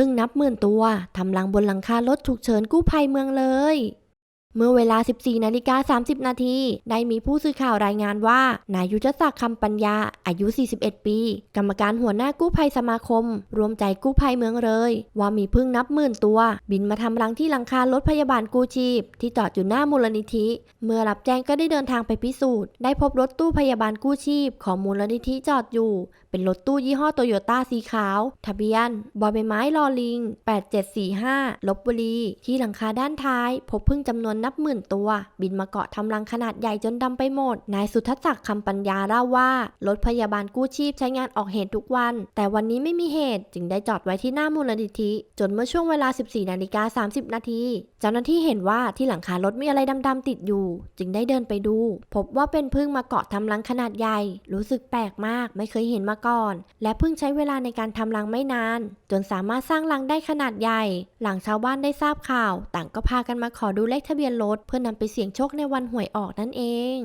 พึ่งนับหมื่นตัวทำรังบนหลังคารถฉุกเฉินกู้ภัยเมืองเลย เมื่อเวลา 14 นาฬิกา 30 นาที ได้มีผู้สื่อข่าวรายงานว่า นายยุทธศักดิ์คำปัญญา อายุ 41 ปี กรรมการหัวหน้ากู้ภัยสมาคม รวมใจกู้ภัยเมืองเลย ว่ามีพึ่งนับหมื่นตัว บินมาทำรังที่หลังคารถพยาบาลกู้ชีพ ที่จอดอยู่หน้ามูลนิธิ เมื่อรับแจ้งก็ได้เดินทางไปพิสูจน์ ได้พบรถตู้พยาบาลกู้ชีพ ของมูลนิธิจอดอยู่ เป็นรถตู้ยี่ห้อโตโยต้าสีขาว ทะเบียน บอใบไม้ลอลิง 8745 ลบบุรี ที่หลังคาด้านท้าย พบพึ่งจำนวนนับหมื่นตัว บินมาเกาะทำรังขนาดใหญ่จนดำไปหมด นายสุทัศน์ศักดิ์คำปัญญาเล่าว่า รถพยาบาลกู้ชีพใช้งานออกเหตุทุกวัน แต่วันนี้ไม่มีเหตุ จึงได้จอดไว้ที่หน้ามูลนิธิ จนเมื่อช่วงเวลา 14นาฬิกา30 นาที เจ้าหน้าที่เห็นว่าที่หลังคารถมีอะไรดำๆติดอยู่ จึงได้เดินไปดู พบว่าเป็นพึ่งมาเกาะทำรังขนาดใหญ่ รู้สึกแปลกมาก ไม่เคยเห็นมาก่อน และเพิ่งใช้เวลาในการทำรังไม่นาน จนสามารถสร้างรังได้ขนาดใหญ่ หลังชาวบ้านได้ทราบข่าว ต่างก็พากันมาขอดูเลขทะเบียนลดเพื่อนำไปเสี่ยงโชคในวันหวยออกนั่นเอง